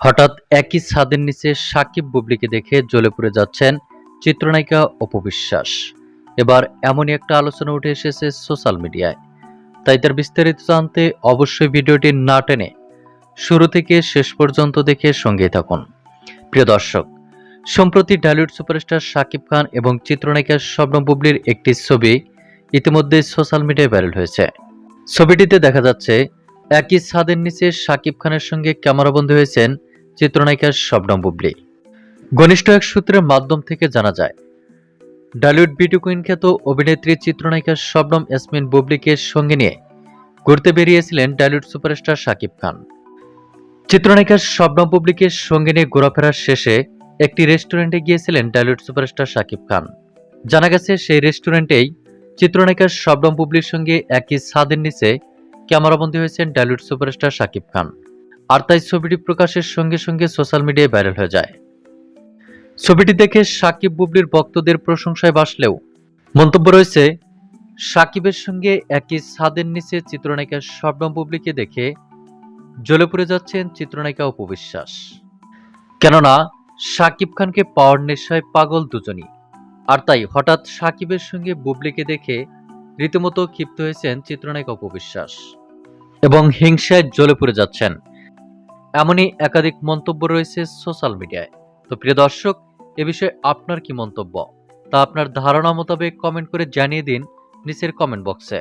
হঠাৎ একই ছাদের নিচে সাকিব বুবলিকে দেখে জ্বলে পড়ে যাচ্ছেন চিত্রনায়িকা অপবিশ্বাস এবার এমনই একটা আলোচনা উঠে এসেছে সোশ্যাল মিডিয়ায়। তাই তার বিস্তারিত জানতে অবশ্যই ভিডিওটি না টেনে শুরু থেকে শেষ পর্যন্ত দেখে সঙ্গে থাকুন। প্রিয় দর্শক, সম্প্রতি ঢালিউড সুপারস্টার শাকিব খান এবং চিত্রনায়িকা স্বপ্ন বুবলির একটি ছবি ইতিমধ্যে সোশ্যাল মিডিয়ায় ভাইরাল হয়েছে। ছবিটিতে দেখা যাচ্ছে, একই ছাদের নিচে শাকিব খানের সঙ্গে ক্যামেরাবন্দী হয়েছেন চিত্রনায়িকা শবনম বুবলি। ঘনিষ্ঠ এক সূত্রের মাধ্যম থেকে জানা যায়, ডালিউড বিউটি কুইন খ্যাত অভিনেত্রী চিত্রনায়িকা শবনম ইয়াসমিন বুবলিকে সঙ্গে নিয়ে ঘুরতে বেরিয়েছিলেন ডালিউড সুপারস্টার শাকিব খান। চিত্রনায়িকা শবনম বুবলিকে সঙ্গে নিয়ে ঘোরাফেরার শেষে একটি রেস্টুরেন্টে গিয়েছিলেন ডালিউড সুপারস্টার শাকিব খান। জানা গেছে, সেই রেস্টুরেন্টেই চিত্রনায়িকা শবনম বুবলির সঙ্গে একই ছাদের নিচে ক্যামেরাবন্দী হয়েছেন ডালিউড সুপারস্টার শাকিব খান। আর তাই ছবিটি প্রকাশের সঙ্গে সঙ্গে সোশ্যাল মিডিয়ায় ভাইরাল হয়ে যায়। ছবিটি দেখে সাকিব বুবলির ভক্তদের প্রশংসায় বাসলেও মন্তব্য রয়েছে, সাকিবের সঙ্গে একই ছাদের নিচে চিত্রনায়িকা শবনম বুবলিকে দেখে জ্বলে পড়ে যাচ্ছেন চিত্রনায়িকা উপবিশ্বাস কেননা, সাকিব খানকে পাওয়ার নেশায় পাগল দুজনই। আর তাই হঠাৎ সাকিবের সঙ্গে বুবলিকে দেখে রীতিমতো ক্ষিপ্ত হয়েছেন চিত্রনায়িকা উপবিশ্বাস এবং হিংসায় জ্বলে পড়ে যাচ্ছেন এমনই একাধিক মন্তব্য রয়েছে সোশ্যাল মিডিয়ায়। তো প্রিয় দর্শক, এ বিষয়ে আপনার কি মন্তব্য? তা আপনার ধারণা মোতাবেক কমেন্ট করে জানিয়ে দিন নিচের কমেন্ট বক্সে।